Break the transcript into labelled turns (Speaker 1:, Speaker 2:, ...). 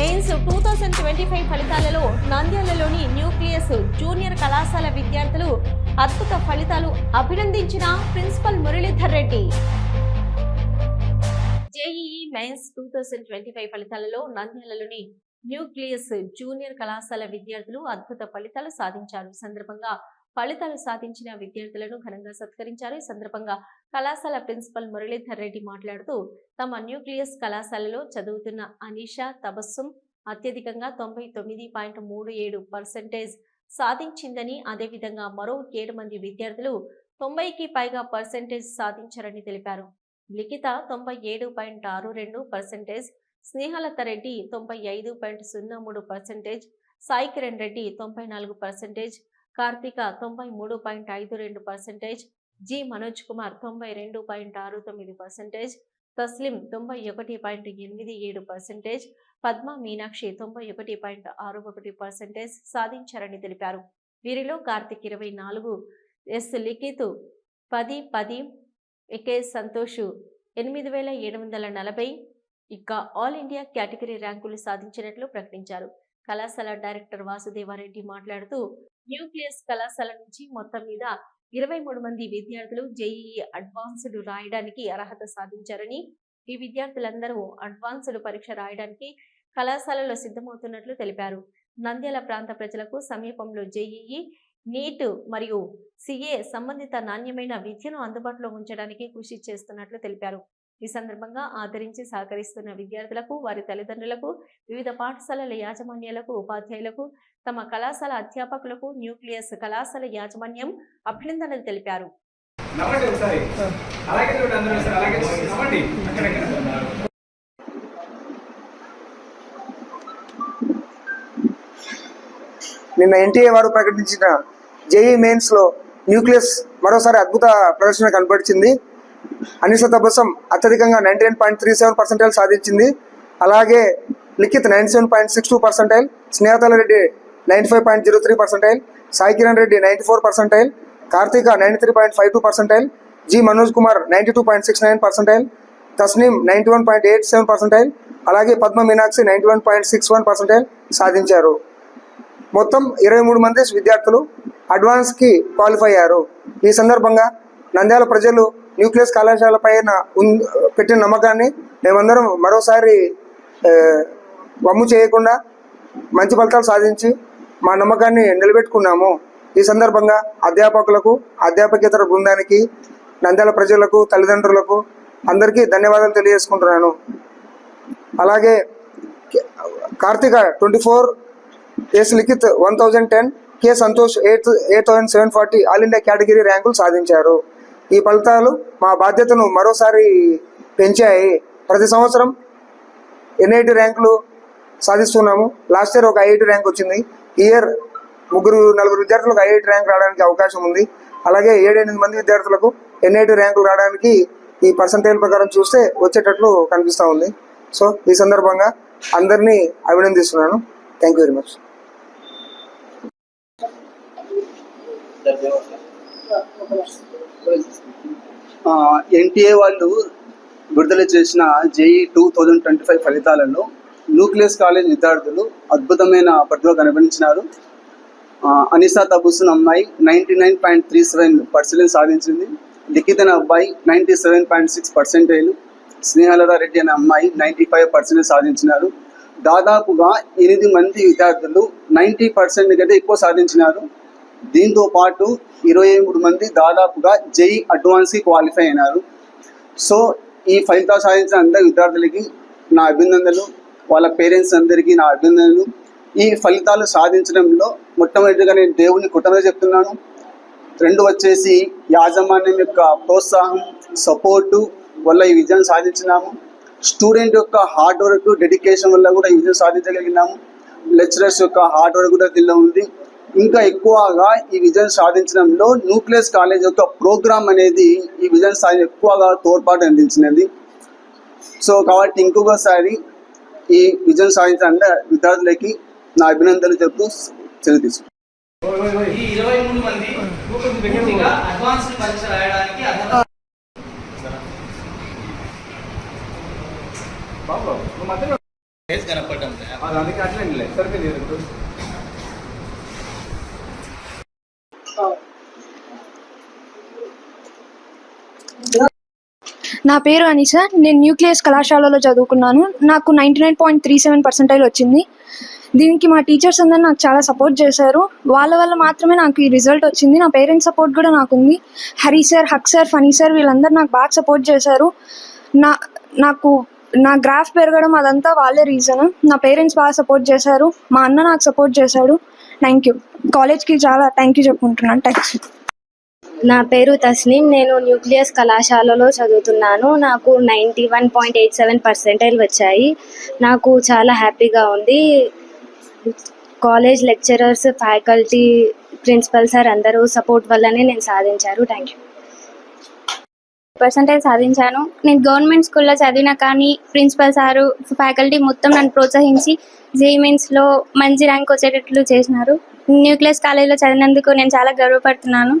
Speaker 1: Mains two thousand twenty five ఫలితాలలో నంద్యాలలోని nucleus junior కళాశాల విద్యార్థులు అద్భుత ఫలితాలు అభినందించిన principal Muralidhar Reddy. JEE mains two thousand twenty five ఫలితాలలో నంద్యాలలోని న్యూక్లియస్ జూనియర్ కళాశాల విద్యార్థులు అద్భుత ఫలితాలు సాధించారు. సందర్భంగా ఫలితాలు సాధించిన విద్యార్థులను ఘనంగా సత్కరించారు. ఈ సందర్భంగా కళాశాల ప్రిన్సిపల్ మురళీధర్ రెడ్డి మాట్లాడుతూ తమ న్యూక్లియస్ కళాశాలలో చదువుతున్న అనీషా తబస్సుం అత్యధికంగా తొంభై తొమ్మిది పాయింట్ మూడు ఏడు పర్సెంటేజ్ సాధించిందని అదేవిధంగా మరో ఏడు మంది విద్యార్థులు తొంభైకి పైగా పర్సెంటేజ్ సాధించారని తెలిపారు. లిఖిత తొంభై ఏడు పాయింట్ ఆరు రెండు పర్సెంటేజ్ స్నేహలత రెడ్డి తొంభై ఐదు పాయింట్ సున్నా మూడు పర్సెంటేజ్ సాయి కిరణ్ రెడ్డి తొంభై నాలుగు పర్సెంటేజ్ కార్తిక తొంభై మూడు పాయింట్ ఐదు రెండు పర్సెంటేజ్ జి మనోజ్ కుమార్ తొంభై రెండు పాయింట్ ఆరు తొమ్మిది పర్సెంటేజ్ తస్లిం తొంభై ఒకటి పాయింట్ ఎనిమిది ఏడు పర్సెంటేజ్ పద్మ మీనాక్షి తొంభై ఒకటి పాయింట్ ఆరు ఒకటి పర్సెంటేజ్ సాధించారని తెలిపారు. వీరిలో కార్తిక్ ఇరవై నాలుగు ఎస్ లిఖిత్ పది పది ఎకే సంతోష్ ఎనిమిది వేల ఏడు వందల నలభై. ఇక ఆల్ ఇండియా కేటగిరీ ర్యాంకులు సాధించినట్లు ప్రకటించారు. కళాశాల డైరెక్టర్ వాసుదేవారెడ్డి మాట్లాడుతూ న్యూక్లియస్ కళాశాల నుంచి మొత్తం మీద ఇరవై మూడు మంది విద్యార్థులు జేఈఈ అడ్వాన్స్డ్ రాయడానికి అర్హత సాధించారని ఈ విద్యార్థులందరూ అడ్వాన్స్డ్ పరీక్ష రాయడానికి కళాశాలలో సిద్ధమవుతున్నట్లు తెలిపారు. నంద్యాల ప్రాంత ప్రజలకు సమీపంలో జేఈఈ నీట్ మరియు సిఏ సంబంధిత నాణ్యమైన విద్యను అందుబాటులో ఉంచడానికి కృషి చేస్తున్నట్లు తెలిపారు. ఈ సందర్భంగా ఆదరించి సహకరిస్తున్న విద్యార్థులకు వారి తల్లిదండ్రులకు వివిధ పాఠశాలల యాజమాన్యాలకు ఉపాధ్యాయులకు తమ కళాశాల అధ్యాపకులకు న్యూక్లియస్ కళాశాల యాజమాన్యం అభినందనలు తెలిపారు.
Speaker 2: నిన్న ఎన్టీఏ వారు ప్రకటించిన జేఈ మెయిన్స్లో న్యూక్లియస్ మరోసారి అద్భుత ప్రదర్శన కనబడిచింది అనిస తబసం అత్యధికంగా ninety nine point three seven percentile సాధించింది. అలాగే Likhith ninety seven point six two percentile Snehalatha Reddy ninety five point zero three percentile Sai Kiran Reddy ninety four percentile Karthika ninety three point five two percentile G Manoj Kumar ninety two point six nine percentile Tasneem ninety one point eight seven percentile అలాగే Padma Meenakshi ninety one point six one percentile సాధించారు. మొత్తం ఇరవై మూడు మంది విద్యార్థులు అడ్వాన్స్కి qualify అయ్యారు. ఈ సందర్భంగా నంద్యాల ప్రజలు న్యూక్లియస్ కళాశాల పైన పెట్టిన నమ్మకాన్ని మేమందరం మరోసారి వమ్ము చేయకుండా మంచి ఫలితాలు సాధించి మా నమ్మకాన్ని నిలబెట్టుకున్నాము. ఈ సందర్భంగా అధ్యాపకులకు అధ్యాపకేతర బృందానికి నంద్యాల ప్రజలకు తల్లిదండ్రులకు అందరికీ ధన్యవాదాలు తెలియజేసుకుంటున్నాను. అలాగే Karthika twenty four S Likhith one thousand ten K Santosh eight eight thousand seven forty all India category ర్యాంకులు సాధించారు. ఈ ఫలితాలు మా బాధ్యతను మరోసారి పెంచాయి. ప్రతి సంవత్సరం ఎన్ఐటి ర్యాంకులు సాధిస్తున్నాము. లాస్ట్ ఇయర్ ఒక ఐఐటి ర్యాంక్ వచ్చింది. ఈ ఇయర్ ముగ్గురు నలుగురు విద్యార్థులకు ఐఐటి ర్యాంక్ రావడానికి అవకాశం ఉంది. అలాగే ఏడెనిమిది మంది విద్యార్థులకు ఎన్ఐటి ర్యాంకులు రావడానికి ఈ పర్సంటేజ్ ప్రకారం చూస్తే వచ్చేటట్లు కనిపిస్తూ ఉంది. సో ఈ సందర్భంగా అందరినీ అభినందిస్తున్నాను. Thank you very much
Speaker 3: NTA వాళ్ళు విడుదల చేసిన JEE two thousand twenty five ఫలితాలలో న్యూక్లియస్ కాలేజ్ విద్యార్థులు అద్భుతమైన ప్రతిభ కనిపించినారు. అనిసా తబుసున్ అమ్మాయి ninety nine point three seven percentage సాధించింది. లిఖితన అబ్బాయి ninety seven point six percentage Snehalatha Reddy అనే అమ్మాయి నైంటీ ఫైవ్ పర్సెంటేజ్ సాధించినారు. దాదాపుగా ఎనిమిది మంది విద్యార్థులు నైంటీ పర్సెంట్ కంటే ఎక్కువ సాధించినారు. దీంతో పాటు ఇరవై మూడు మంది దాదాపుగా జై అడ్వాన్స్కి క్వాలిఫై అయినారు. సో ఈ ఫలితాలు సాధించిన అందరి విద్యార్థులకి నా అభినందనలు వాళ్ళ పేరెంట్స్ అందరికీ నా అభినందనలు. ఈ ఫలితాలు సాధించడంలో మొట్టమొదటిగా నేను దేవుని కుటుంబం చెప్తున్నాను. రెండు వచ్చేసి యాజమాన్యం యొక్క ప్రోత్సాహం సపోర్టు వల్ల ఈ విజయం సాధించినాము. స్టూడెంట్ యొక్క హార్డ్ వర్క్ డెడికేషన్ వల్ల కూడా ఈ విజయం సాధించగలిగినాము. లెక్చరర్స్ యొక్క హార్డ్ వర్క్ కూడా దీనిలో ఉంది. ఇంకా ఎక్కువగా ఈ విజయం సాధించడంలో న్యూక్లియస్ కాలేజ్ యొక్క ప్రోగ్రామ్ అనేది ఈ విజయం సాధి ఎక్కువగా తోడ్పాటు అందించినది. సో కాబట్టి ఇంకొకసారి ఈ విజయం సాధించిన విద్యార్థులకి నా అభినందనలు చెప్తూ సెలవు తీసుకుంటాను
Speaker 4: ఈ ఇరవై మూడు మంది పూర్తిగా అడ్వాన్స్ పరీక్ష రాయడానికి అర్హత
Speaker 5: నా పేరు అనిస నేను న్యూక్లియస్ కళాశాలలో చదువుకున్నాను. నాకు ninety nine point three seven percentile వచ్చింది. దీనికి మా టీచర్స్ అందరూ నాకు చాలా సపోర్ట్ చేశారు. వాళ్ళ వల్ల మాత్రమే నాకు ఈ రిజల్ట్ వచ్చింది. నా పేరెంట్స్ సపోర్ట్ కూడా నాకు ఉంది Hari sir Haq sir Phani sir వీళ్ళందరూ నాకు బాగా సపోర్ట్ చేశారు. నా నాకు నా గ్రాఫ్ పెరగడం అదంతా వాళ్ళే రీజన్. నా పేరెంట్స్ బాగా సపోర్ట్ చేశారు. మా అన్న నాకు సపోర్ట్ చేశాడు. థ్యాంక్ యూ కాలేజ్కి చాలా థ్యాంక్ యూ చెప్పుకుంటున్నాను. థ్యాంక్స్
Speaker 6: నా పేరు తస్నీం. నేను న్యూక్లియస్ కళాశాలలో చదువుతున్నాను. నాకు ninety one point eight seven percentile వచ్చాయి. నాకు చాలా హ్యాపీగా ఉంది. College lecturers faculty principal sir అందరూ సపోర్ట్ వల్లనే నేను సాధించారు. థ్యాంక్ యూ
Speaker 7: పర్సంటేజ్ సాధించాను. నేను గవర్నమెంట్ స్కూల్లో చదివినా కానీ ప్రిన్సిపల్ సారు ఫ్యాకల్టీ మొత్తం నన్ను ప్రోత్సహించి జేఈమెన్స్లో మంచి ర్యాంక్ వచ్చేటట్లు చేసినారు. న్యూక్లియస్ కాలేజీలో చదివినందుకు నేను చాలా గర్వపడుతున్నాను.